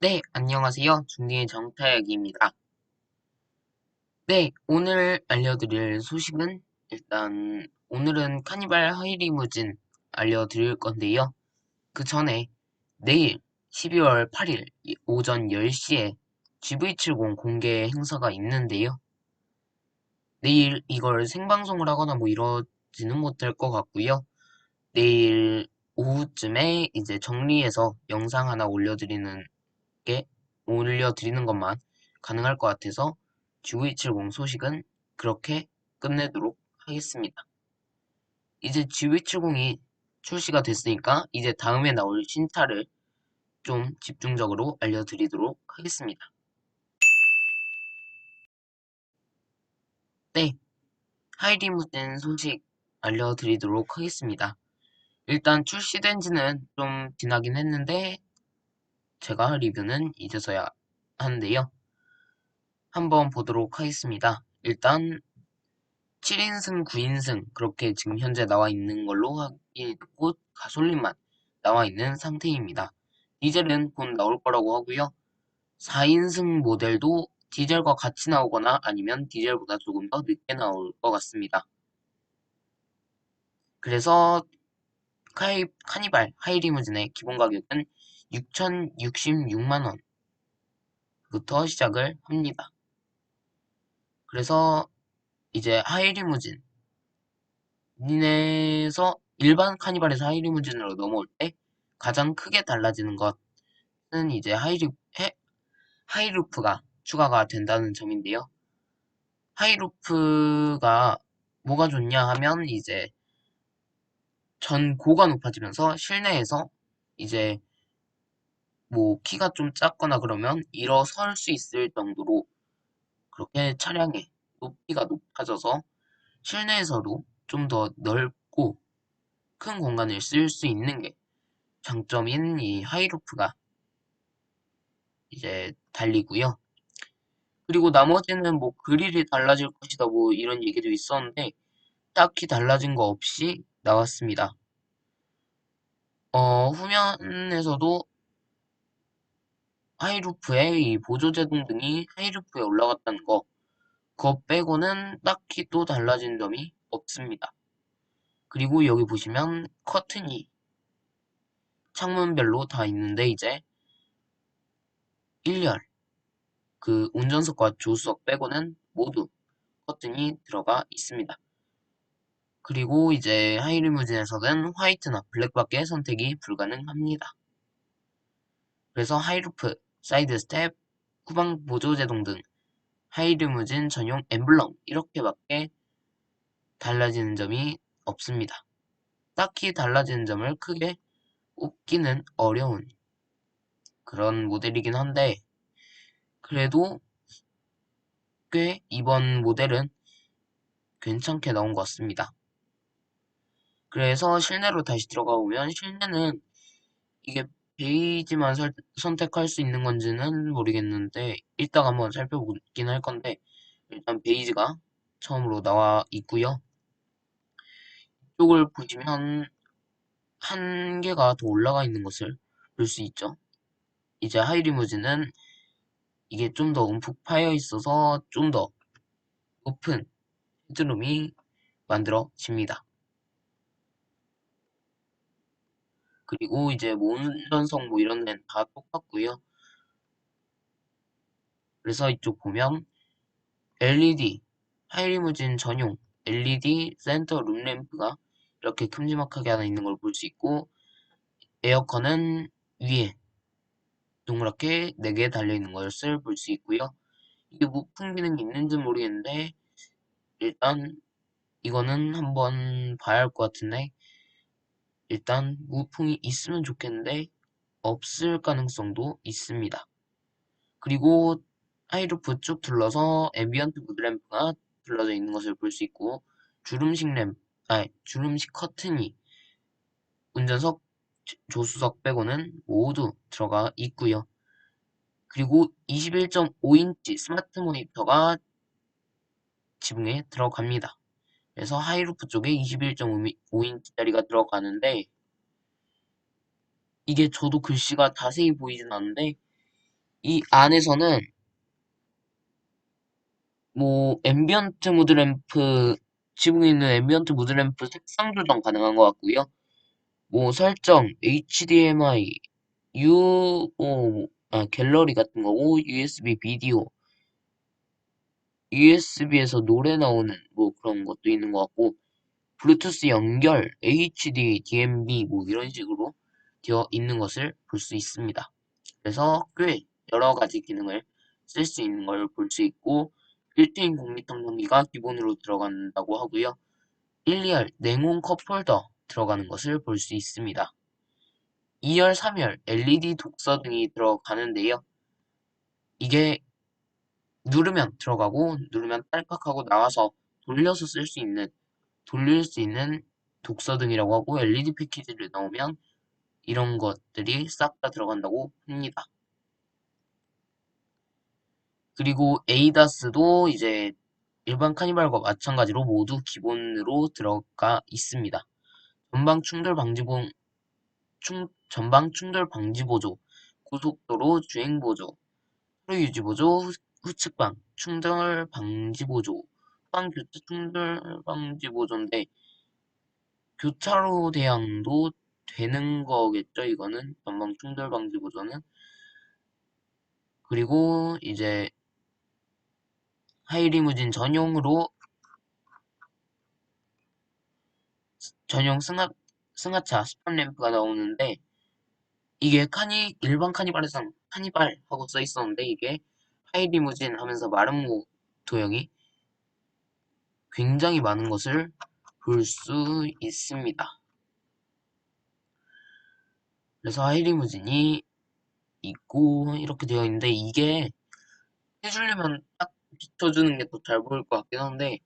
네, 안녕하세요. 중딩의 정타혁입니다. 네, 오늘 알려드릴 소식은 일단 오늘은 카니발 하이리무진 알려드릴 건데요. 그 전에 내일 12월 8일 오전 10시에 GV70 공개 행사가 있는데요. 내일 이걸 생방송을 하거나 뭐 이러지는 못할 것 같고요. 내일 오후쯤에 이제 정리해서 영상 하나 올려드리는 게 올려드리는 것만 가능할 것 같아서 GV70 소식은 그렇게 끝내도록 하겠습니다. 이제 GV70이 출시가 됐으니까 이제 다음에 나올 신차를 좀 집중적으로 알려드리도록 하겠습니다. 네, 하이리무진 소식 알려드리도록 하겠습니다. 일단 출시된 지는 좀 지나긴 했는데 제가 리뷰는 이제서야 하는데요. 한번 보도록 하겠습니다. 일단 7인승, 9인승 그렇게 지금 현재 나와 있는 걸로 확인했고 가솔린만 나와 있는 상태입니다. 디젤은 곧 나올 거라고 하고요. 4인승 모델도 디젤과 같이 나오거나 아니면 디젤보다 조금 더 늦게 나올 것 같습니다. 그래서 카이, 카니발 하이리무진의 기본 가격은 6,066만원 부터 시작을 합니다. 그래서 이제 하이리무진 에서 일반 카니발에서 하이리무진으로 넘어올 때 가장 크게 달라지는 것은 이제 하이리, 해, 하이루프가 추가가 된다는 점인데요. 하이루프가 뭐가 좋냐 하면 이제 전고가 높아지면서 실내에서 이제 뭐 키가 좀 작거나 그러면 일어설 수 있을 정도로 그렇게 차량의 높이가 높아져서 실내에서도 좀 더 넓고 큰 공간을 쓸 수 있는 게 장점인 이 하이루프가 이제 달리고요. 그리고 나머지는 뭐 그릴이 달라질 것이다 뭐 이런 얘기도 있었는데 딱히 달라진 거 없이 나왔습니다. 어, 후면에서도 하이루프의 이 보조제동 등이 하이루프에 올라갔다는 거, 그거 빼고는 딱히 또 달라진 점이 없습니다. 그리고 여기 보시면 커튼이 창문별로 다 있는데 이제 1열, 그 운전석과 조수석 빼고는 모두 커튼이 들어가 있습니다. 그리고 이제 하이리무진에서는 화이트나 블랙밖에 선택이 불가능합니다. 그래서 하이루프, 사이드 스텝, 후방 보조 제동 등 하이리무진 전용 엠블럼 이렇게밖에 달라지는 점이 없습니다. 딱히 달라지는 점을 크게 꼽기는 어려운 그런 모델이긴 한데 그래도 꽤 이번 모델은 괜찮게 나온 것 같습니다. 그래서 실내로 다시 들어가 보면 실내는 이게 베이지만 설, 선택할 수 있는 건지는 모르겠는데 이따 가 한번 살펴보긴 할 건데 일단 베이지가 처음으로 나와 있고요. 이쪽을 보시면 한 개가 더 올라가 있는 것을 볼 수 있죠. 이제 하이리무진은 이게 좀 더 움푹 파여 있어서 좀 더 높은 헤드룸이 만들어집니다. 그리고 이제 뭐 운전석 뭐 이런 데는 다 똑같고요. 그래서 이쪽 보면 LED 하이리무진 전용 LED 센터 룸램프가 이렇게 큼지막하게 하나 있는 걸 볼 수 있고 에어컨은 위에 동그랗게 4개 달려있는 것을 볼 수 있고요. 이게 무풍 기능이 있는지 모르겠는데 일단 이거는 한번 봐야 할 것 같은데 일단 무풍이 있으면 좋겠는데 없을 가능성도 있습니다. 그리고 하이루프 쭉 둘러서 앰비언트 무드램프가 둘러져 있는 것을 볼 수 있고 주름식 램, 아니 주름식 커튼이 운전석 조수석 빼고는 모두 들어가 있고요. 그리고 21.5인치 스마트 모니터가 지붕에 들어갑니다. 그래서 하이루프 쪽에 21.5인치짜리가 들어가는데 이게 저도 글씨가 자세히 보이진 않는데 이 안에서는 뭐 앰비언트 무드 램프 지붕에 있는 앰비언트 무드 램프 색상 조정 가능한 것 같고요. 뭐 설정 HDMI, U, 어, 아, 갤러리 같은 거고 USB 비디오, USB에서 노래 나오는 뭐 그런 것도 있는 것 같고 블루투스 연결, HD, DMB 뭐 이런 식으로 되어 있는 것을 볼 수 있습니다. 그래서 꽤 여러 가지 기능을 쓸 수 있는 걸 볼 수 있고 빌트인 공기통 전기가 기본으로 들어간다고 하고요. 1, 2열 냉온 컵 홀더 들어가는 것을 볼 수 있습니다. 2열, 3열 LED 독서 등이 들어가는데요. 이게 누르면 들어가고 누르면 딸깍하고 나와서 돌려서 쓸 수 있는 돌릴 수 있는 독서 등이라고 하고 LED 패키지를 넣으면 이런 것들이 싹 다 들어간다고 합니다. 그리고 에이다스도 이제 일반 카니발과 마찬가지로 모두 기본으로 들어가 있습니다. 전방 충돌 방지 보 충, 전방 충돌 방지 보조, 고속도로 주행 보조, 서로 유지 보조, 후, 후측방 충돌 방지 보조, 후방 교차 충돌 방지 보조인데 교차로 대항도 되는 거겠죠, 이거는 전방 충돌 방지 보조는. 그리고 이제 하이리무진 전용으로 전용 승합 승하차 스팟 램프가 나오는데 이게 카니 일반 카니발에선 카니발 하고 써 있었는데 이게 하이리무진 하면서 마름모 도형이 굉장히 많은 것을 볼 수 있습니다. 그래서 하이리무진이 있고 이렇게 되어 있는데 이게 해주려면 딱 비춰주는 게 더 잘 보일 것 같긴 한데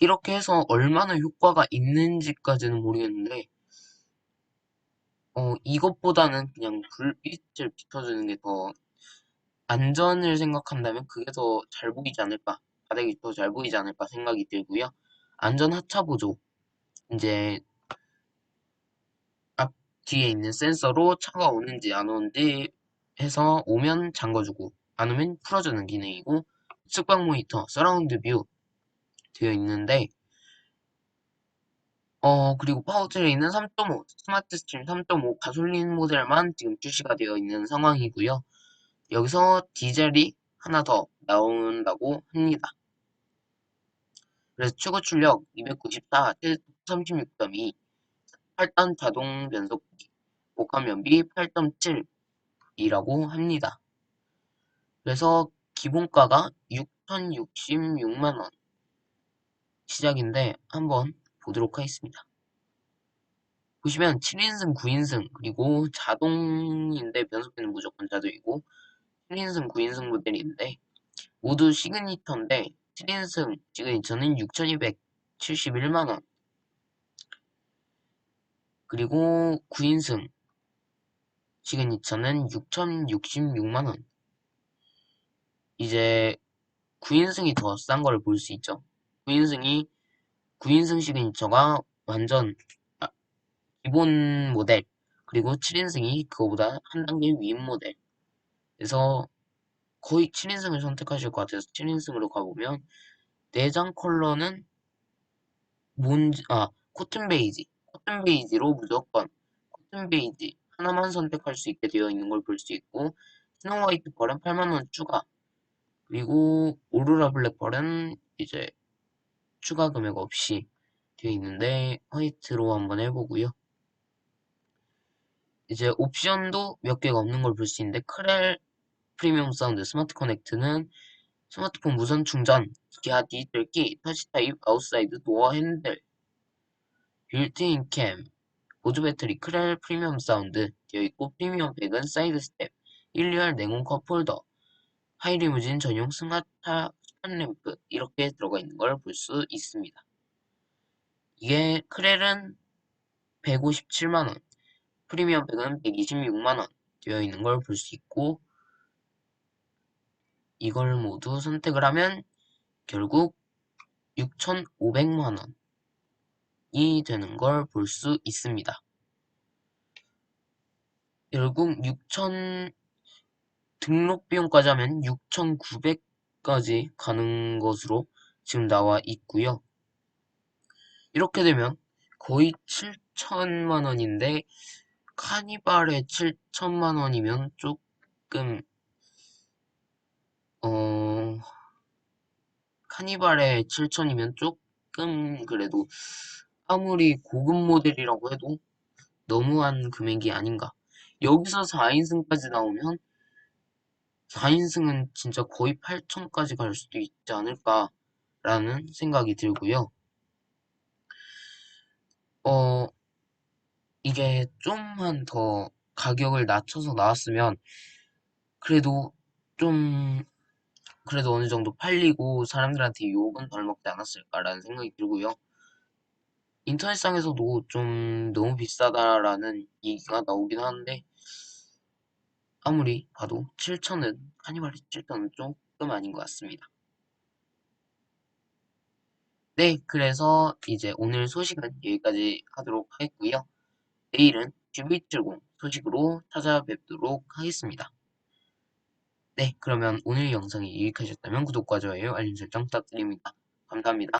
이렇게 해서 얼마나 효과가 있는지까지는 모르겠는데 어 이것보다는 그냥 불빛을 비춰주는 게 더 안전을 생각한다면 그게 더 잘 보이지 않을까 바닥이 더 잘 보이지 않을까 생각이 들고요 안전 하차 보조 이제 앞 뒤에 있는 센서로 차가 오는지 안 오는지 해서 오면 잠궈주고 안 오면 풀어주는 기능이고 측방 모니터, 서라운드 뷰 되어 있는데 어 그리고 파워트레인은 3.5 스마트 스트림 3.5 가솔린 모델만 지금 출시가 되어 있는 상황이고요. 여기서 디젤이 하나 더 나온다고 합니다. 그래서 최고 출력 294, 36.2, 8단 자동 변속기, 복합 연비 8.7이라고 합니다. 그래서 기본가가 6,066만원 시작인데 한번 보도록 하겠습니다. 보시면 7인승, 9인승 그리고 자동인데 변속기는 무조건 자동이고 7인승, 9인승 모델인데 모두 시그니터인데 7인승 시그니처는 6,271만원. 그리고 9인승 시그니처는 6,066만원. 이제 9인승이 더 싼 걸 볼 수 있죠. 9인승이 9인승 시그니처가 완전 아, 기본 모델 그리고 7인승이 그거보다 한 단계 위인 모델. 그래서 거의 7인승을 선택하실 것 같아서 7인승으로 가보면 내장 컬러는 뭔지 아 코튼 베이지 코튼 베이지로 무조건 코튼 베이지 하나만 선택할 수 있게 되어 있는 걸 볼 수 있고 스노우 화이트 펄은 8만원 추가 그리고 오로라 블랙펄은 이제 추가 금액 없이 되어 있는데 화이트로 한번 해보고요. 이제 옵션도 몇 개가 없는 걸 볼 수 있는데 크렐 프리미엄 사운드 스마트 커넥트는 스마트폰 무선 충전, 기아 디지털 키, 터치 타입, 아웃사이드 도어 핸들, 빌트인 캠, 보조 배터리 크렐 프리미엄 사운드 되어 있고 프리미엄 백은 사이드 스텝, 1, 2열 냉온 컵홀더, 하이리무진 전용 스마트 스팟램프 이렇게 들어가 있는 걸 볼 수 있습니다. 이게 크렐은 157만원, 프리미엄 백은 126만원 되어 있는 걸 볼 수 있고 이걸 모두 선택을 하면 결국 6,500만원이 되는 걸 볼 수 있습니다. 결국 6천 등록 비용까지 하면 6,900까지 가는 것으로 지금 나와 있고요. 이렇게 되면 거의 7천만 원인데 카니발에 7천만 원이면 조금 어 카니발에 7천이면 조금 그래도 아무리 고급 모델이라고 해도 너무한 금액이 아닌가. 여기서 4인승까지 나오면 4인승은 진짜 거의 8천까지 갈 수도 있지 않을까라는 생각이 들고요. 어, 이게 좀만 더 가격을 낮춰서 나왔으면 그래도 좀 그래도 어느 정도 팔리고 사람들한테 욕은 덜 먹지 않았을까라는 생각이 들고요. 인터넷상에서도 좀 너무 비싸다라는 얘기가 나오긴 하는데 아무리 봐도 7천은 카니발의 7천은 조금 아닌 것 같습니다. 네, 그래서 이제 오늘 소식은 여기까지 하도록 하겠고요. 내일은 GB70 소식으로 찾아뵙도록 하겠습니다. 네, 그러면 오늘 영상이 유익하셨다면 구독과 좋아요, 알림 설정 부탁드립니다. 감사합니다.